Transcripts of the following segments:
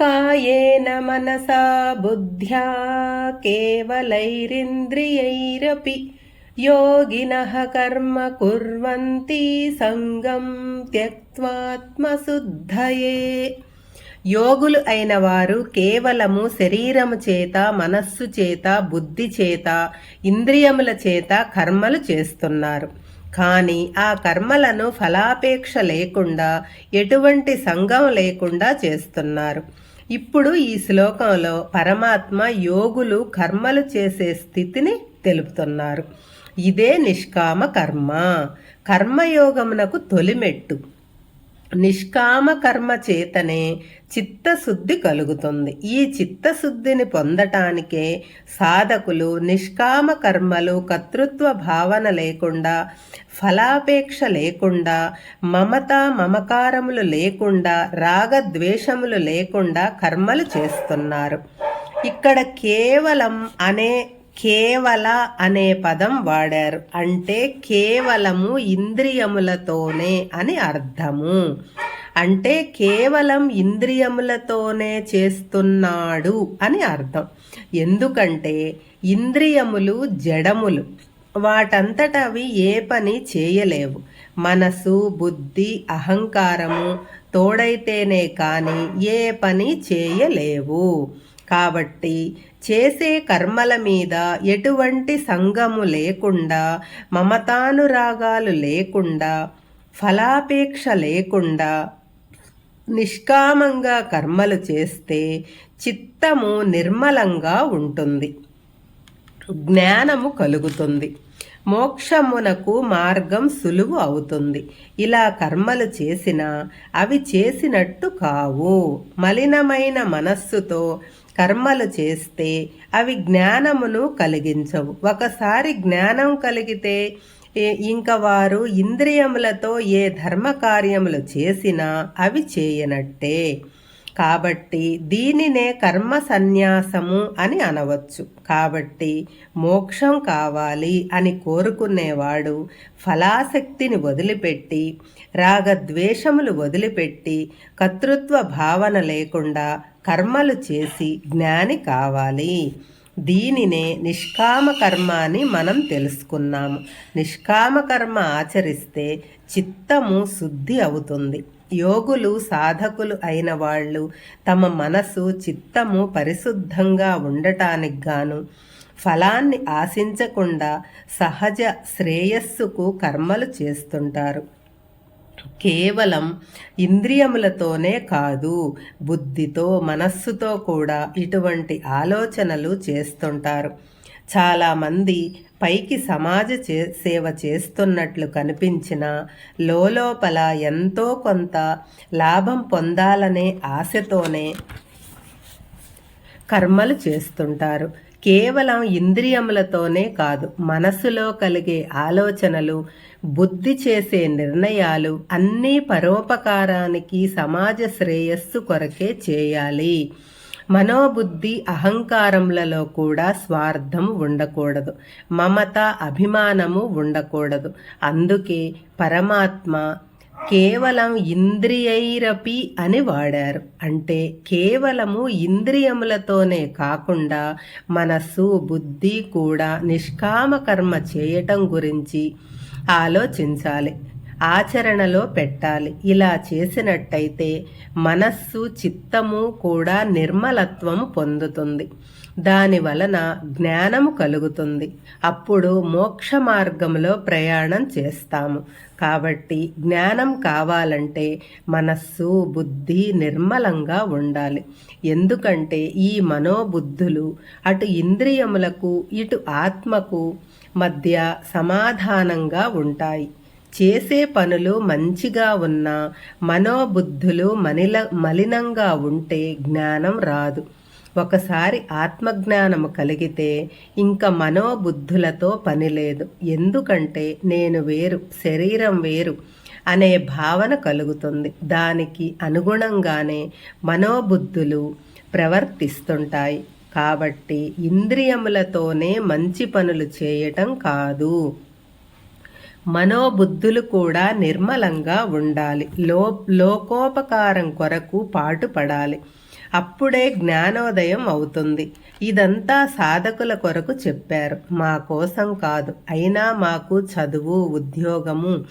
కాయేన మనసా బుద్ధ్యా కేవలైరింద్రియైరపి యోగిన కర్మ కుర్వంతి సంగం త్యక్త్వాత్మశుద్ధయే. యోగులు అయిన వారు కేవలము శరీరము చేత మనస్సు చేత బుద్ధి చేత ఇంద్రియముల చేత కర్మలు చేస్తున్నారు. కానీ ఆ కర్మలను ఫలాపేక్ష లేకుండా ఎటువంటి సంఘం లేకుండా చేస్తున్నారు. ఇప్పుడు ఈ శ్లోకంలో పరమాత్మ యోగులు కర్మలు చేసే స్థితిని తెలుపుతున్నారు. ఇదే నిష్కామ కర్మ. కర్మయోగమునకు తొలిమెట్టు. నిష్కామ కర్మ చేతనే చిత్తశుద్ధి కలుగుతుంది. ఈ చిత్తశుద్ధిని పొందటానికే సాధకులు నిష్కామ కర్మలు కర్తృత్వ భావన లేకుండా ఫలాపేక్ష లేకుండా మమత మమకారములు లేకుండా రాగద్వేషములు లేకుండా కర్మలు చేస్తున్నారు. ఇక్కడ కేవలం అనే కేవల అనే పదం వాడారు. అంటే కేవలము ఇంద్రియములతోనే అని అర్థము. అంటే కేవలం ఇంద్రియములతోనే చేస్తున్నాడు అని అర్థం. ఎందుకంటే ఇంద్రియములు జడములు. వాటంతటవి ఏ పని చేయలేవు. మనసు బుద్ధి అహంకారము తోడైతేనే కానీ ఏ పని చేయలేవు. కాబట్టి చేసే కర్మల మీద ఎటువంటి సంగము లేకుండా మమతానురాగాలు లేకుండా ఫలాపేక్ష లేకుండా నిష్కామంగా కర్మలు చేస్తే చిత్తము నిర్మలంగా ఉంటుంది. జ్ఞానము కలుగుతుంది. మోక్షమునకు మార్గం సులువు అవుతుంది. ఇలా కర్మలు చేసినా అవి చేసినట్టు కావు. మలినమైన మనస్సుతో కర్మలు చేస్తే అవి జ్ఞానమును కలిగించవు. ఒకసారి జ్ఞానం కలిగితే ఇంక వారు ఇంద్రియములతో ఏ ధర్మ కార్యములు చేసినా అవి చేయనట్టే. కాబట్టి దీనినే కర్మ సన్యాసము అని అనవచ్చు. కాబట్టి మోక్షం కావాలి అని కోరుకునేవాడు ఫలాశక్తిని వదిలిపెట్టి రాగద్వేషములు వదిలిపెట్టి కర్తృత్వ భావన లేకుండా కర్మలు చేసి జ్ఞాని కావాలి. దీనినే నిష్కామ కర్మ అని మనం తెలుసుకున్నాము. నిష్కామ కర్మ ఆచరిస్తే చిత్తము శుద్ధి అవుతుంది. యోగులు సాధకులు అయిన వాళ్ళు తమ మనసు చిత్తము పరిశుద్ధంగా ఉండటానికి గాను ఫలాన్ని ఆశించకుండా సహజ శ్రేయస్సుకు కర్మలు చేస్తుంటారు. కేవలం ఇంద్రియములతోనే కాదు బుద్ధితో మనస్సుతో కూడా ఇటువంటి ఆలోచనలు చేస్తుంటారు. చాలామంది పైకి సమాజ చే సేవ చేస్తున్నట్లు కనిపించిన లోపల ఎంతో కొంత లాభం పొందాలనే ఆశతోనే కర్మలు చేస్తుంటారు. కేవలం ఇంద్రియములతోనే కాదు మనసులో కలిగే ఆలోచనలు బుద్ధి చేసే నిర్ణయాలు అన్నీ పరోపకారానికి సమాజ శ్రేయస్సు కొరకే చేయాలి. మనోబుద్ధి అహంకారములలో కూడా స్వార్థం ఉండకూడదు. మమత అభిమానము ఉండకూడదు. అందుకే పరమాత్మ కేవలం ఇంద్రియైరపి అని వాడారు. అంటే కేవలము ఇంద్రియములతోనే కాకుండా మనస్సు బుద్ధి కూడా నిష్కామ కర్మ చేయటం గురించి ఆలోచించాలి. ఆచరణలో పెట్టాలి. ఇలా చేసినట్టయితే మనస్సు చిత్తము కూడా నిర్మలత్వం పొందుతుంది. దాని వలన జ్ఞానము కలుగుతుంది. అప్పుడు మోక్ష మార్గంలో ప్రయాణం చేస్తాము. కాబట్టి జ్ఞానం కావాలంటే మనస్సు బుద్ధి నిర్మలంగా ఉండాలి. ఎందుకంటే ఈ మనోబుద్ధులు అటు ఇంద్రియములకు ఇటు ఆత్మకు మధ్య సమాధానంగా ఉంటాయి. చేసే పనులు మంచిగా ఉన్నా మనోబుద్ధులు మనిల మలినంగా ఉంటే జ్ఞానం రాదు. ఒకసారి ఆత్మజ్ఞానము కలిగితే ఇంకా మనోబుద్ధులతో పని లేదు. ఎందుకంటే నేను వేరు శరీరం వేరు అనే భావన కలుగుతుంది. దానికి అనుగుణంగానే మనోబుద్ధులు ప్రవర్తిస్తుంటాయి. కాబట్టి ఇంద్రియములతోనే మంచి పనులు చేయటం కాదు. మనోబుద్ధులు కూడా నిర్మలంగా ఉండాలి. లో లోకోపకారం కొరకు పాటుపడాలి. అప్పుడే జ్ఞానోదయం అవుతుంది. ఇదంతా సాధకుల కొరకు చెప్పారు. మా కోసం కాదు. అయినా మాకు చదువు ఉద్యోగము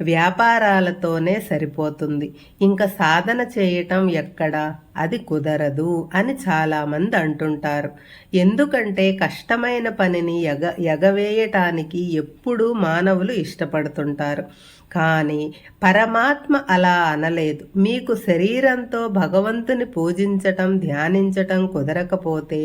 వ్యాపారాలతోనే సరిపోతుంది. ఇంకా సాధన చేయటం ఎక్కడ? అది కుదరదు అని చాలామంది అంటుంటారు. ఎందుకంటే కష్టమైన పనిని ఎగ ఎగవేయటానికి ఎప్పుడూ మానవులు ఇష్టపడుతుంటారు. కానీ పరమాత్మ అలా అనలేదు. మీకు శరీరంతో భగవంతుని పూజించటం ధ్యానించటం కుదరకపోతే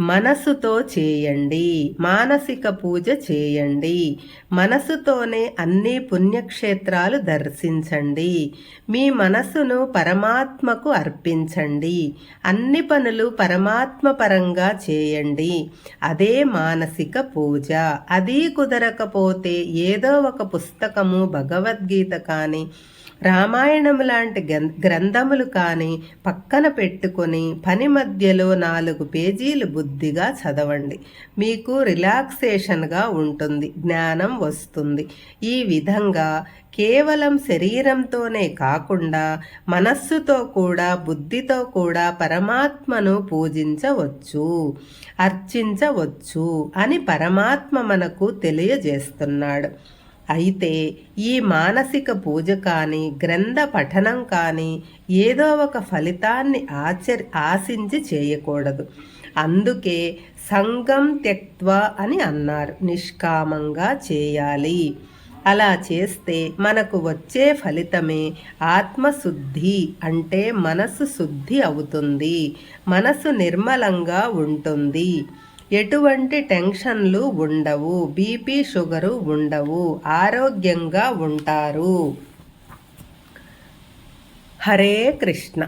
మనసుతో చేయండి. మానసిక పూజ చేయండి. మనసుతోనే అన్ని పుణ్యక్షేత్రాలు దర్శించండి. మీ మనసును పరమాత్మకు అర్పించండి. అన్ని పనులు పరమాత్మ పరంగా చేయండి. అదే మానసిక పూజ. అది కుదరకపోతే ఏదో ఒక పుస్తకము భగవద్గీత కానీ రామాయణం లాంటి గ్రంథములు కానీ పక్కన పెట్టుకొని పని మధ్యలో నాలుగు పేజీలు బుద్ధిగా చదవండి. మీకు రిలాక్సేషన్గా ఉంటుంది జ్ఞానం వస్తుంది. ఈ విధంగా కేవలం శరీరంతోనే కాకుండా మనస్సుతో కూడా బుద్ధితో కూడా పరమాత్మను పూజించవచ్చు అర్చించవచ్చు అని పరమాత్మ మనకు తెలియజేస్తున్నాడు. అయితే ఈ మానసిక పూజ కానీ గ్రంథ పఠనం కానీ ఏదో ఒక ఫలితాన్ని ఆచర్ ఆశించి చేయకూడదు. అందుకే సంగం త్యక్త్వ అని అన్నారు. నిష్కామంగా చేయాలి. అలా చేస్తే మనకు వచ్చే ఫలితమే ఆత్మశుద్ధి అంటే మనసు శుద్ధి అవుతుంది. మనసు నిర్మలంగా ఉంటుంది. ఎటువంటి టెన్షన్లు ఉండవు. బీపీ షుగరు ఉండవు. ఆరోగ్యంగా ఉంటారు. హరే కృష్ణ.